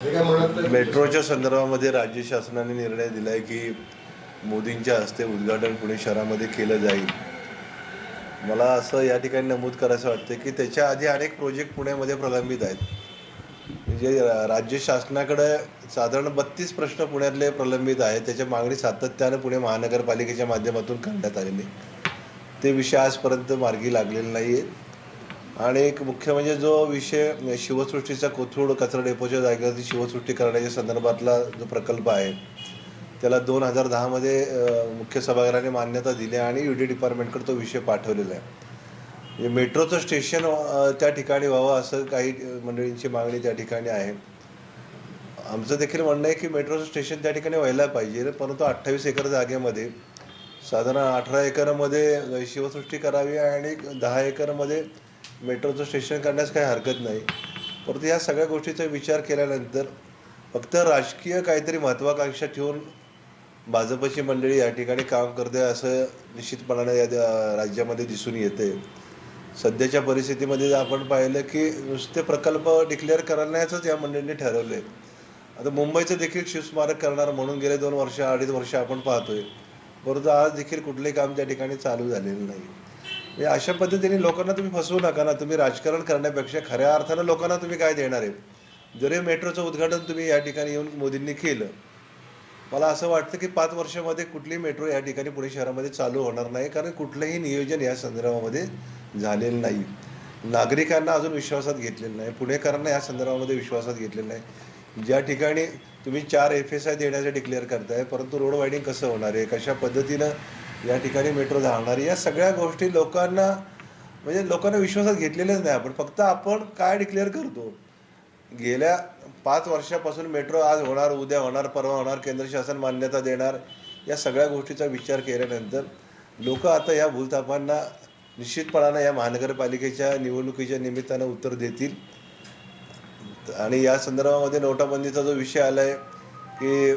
मेट्रोच्या संदर्भामध्ये राज्य शासनाने निर्णय दिलाय की मोदींच्या हस्ते उद्घाटन पुणे शहरामध्ये केलं जाईल. मला असं या ठिकाणी नमूद करायचं वाटतं की त्याच्या आधी अनेक प्रोजेक्ट पुण्यामध्ये प्रलंबित आहेत. म्हणजे राज्य शासनाकडे साधारण बत्तीस प्रश्न पुण्यातले प्रलंबित आहेत. त्याच्या मागणी सातत्यानं पुणे महानगरपालिकेच्या माध्यमातून करण्यात आलेली ते विषय आजपर्यंत मार्गी लागलेले नाही आहेत आणि एक मुख्य म्हणजे जो विषय शिवसृष्टीचा कोथरूड कचरा डेपोच्या जागेवरती शिवसृष्टी करण्याच्या संदर्भातला जो प्रकल्प आहे त्याला दोन हजार दहामध्ये मुख्य सभागृहाने मान्यता दिली आणि यू डी डिपार्टमेंटकडे तो विषय पाठवलेला आहे. म्हणजे मेट्रोचं स्टेशन त्या ठिकाणी व्हावं असं काही मंडळींची मागणी त्या ठिकाणी आहे. आमचं देखील म्हणणं आहे की मेट्रोचं स्टेशन त्या ठिकाणी व्हायला पाहिजे परंतु अठ्ठावीस एकर जागेमध्ये साधारण अठरा एकरमध्ये शिवसृष्टी करावी आणि दहा एकरमध्ये मेट्रोचं स्टेशन करण्यास काही हरकत नाही. परंतु या सगळ्या गोष्टीचा विचार केल्यानंतर फक्त राजकीय काहीतरी महत्त्वाकांक्षा ठेवून भाजपची मंडळी या ठिकाणी काम करते असं निश्चितपणाने या द- राज्यामध्ये दिसून येते. सध्याच्या परिस्थितीमध्ये जर आपण पाहिलं की नुसते प्रकल्प डिक्लेअर करण्याचंच या मंडळींनी ठरवलं आहे आता मुंबईचं देखील शिवस्मारक करणार म्हणून गेले दोन वर्ष अडीच वर्ष आपण पाहतोय. परंतु आज देखील कुठले काम त्या ठिकाणी चालू झालेलं नाही. म्हणजे अशा पद्धतीने लोकांना तुम्ही फसवू नका ना. तुम्ही राजकारण करण्यापेक्षा खऱ्या अर्थानं लोकांना तुम्ही काय देणार आहे? जरी मेट्रोचं उद्घाटन तुम्ही या ठिकाणी येऊन मोदींनी केलं मला असं वाटतं की पाच वर्षामध्ये कुठली मेट्रो या ठिकाणी पुणे शहरामध्ये चालू होणार नाही कारण कुठलंही नियोजन या संदर्भामध्ये झालेलं नाही. नागरिकांना अजून विश्वासात घेतलेलं नाही. पुणेकरांना या संदर्भामध्ये विश्वासात घेतलेलं नाही. ज्या ठिकाणी तुम्ही चार एफ एस आय देण्याचं डिक्लेअर करताय परंतु रोड वायडिंग कसं होणार आहे? कशा पद्धतीनं या ठिकाणी मेट्रो धावणार. या सगळ्या गोष्टी लोकांना म्हणजे लोकांना विश्वासात घेतलेलंच नाही आपण. फक्त आपण काय डिक्लेअर करतो? गेल्या पाच वर्षापासून मेट्रो आज होणार उद्या होणार परवा होणार केंद्र शासन मान्यता देणार या सगळ्या गोष्टीचा विचार केल्यानंतर लोक आता या भूलतापांना निश्चितपणानं या महानगरपालिकेच्या निवडणुकीच्या निमित्तानं उत्तर देतील. आणि या संदर्भामध्ये नोटाबंदीचा जो विषय आला आहे की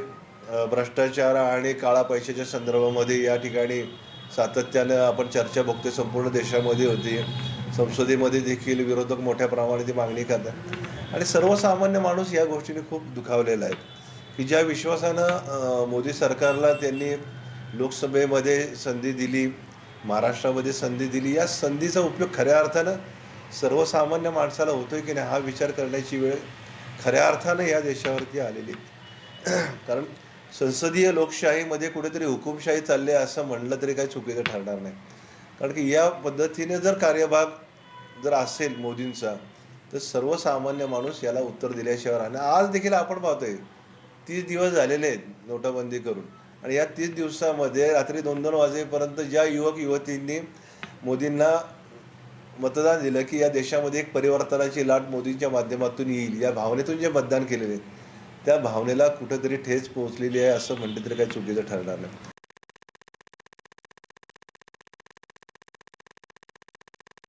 भ्रष्टाचार आणि काळा पैशाच्या संदर्भामध्ये या ठिकाणी सातत्यानं आपण चर्चा बघतोय. संपूर्ण देशामध्ये होती. संसदेमध्ये देखील विरोधक मोठ्या प्रमाणात ती मागणी करतात. आणि सर्वसामान्य माणूस या गोष्टीने खूप दुखावलेला आहे. की ज्या विश्वासानं मोदी सरकारला त्यांनी लोकसभेमध्ये संधी दिली महाराष्ट्रामध्ये संधी दिली या संधीचा उपयोग खऱ्या अर्थानं सर्वसामान्य माणसाला होतोय की नाही हा विचार करण्याची वेळ खऱ्या अर्थानं या देशावरती आलेली कारण संसदीय लोकशाहीमध्ये कुठेतरी हुकुमशाही चालली आहे असं म्हणलं तरी काही चुकीचं ठरणार नाही. कारण की या पद्धतीने जर कार्यभाग जर असेल मोदींचा तर सर्वसामान्य माणूस याला उत्तर दिल्याशिवाय राहणार आज देखील आपण पाहतोय तीस दिवस झालेले आहेत नोटाबंदी करून. आणि या तीस दिवसामध्ये रात्री दोन दोन वाजेपर्यंत ज्या युवक युवतींनी मोदींना मतदान दिलं की या देशामध्ये एक परिवर्तनाची लाट मोदींच्या माध्यमातून येईल या भावनेतून जे मतदान केलेले आहेत त्या भावनेला कुठेतरी ठेच पोहोचलेली आहे असं म्हणलं तरी काही चुकीचं ठरणार नाही.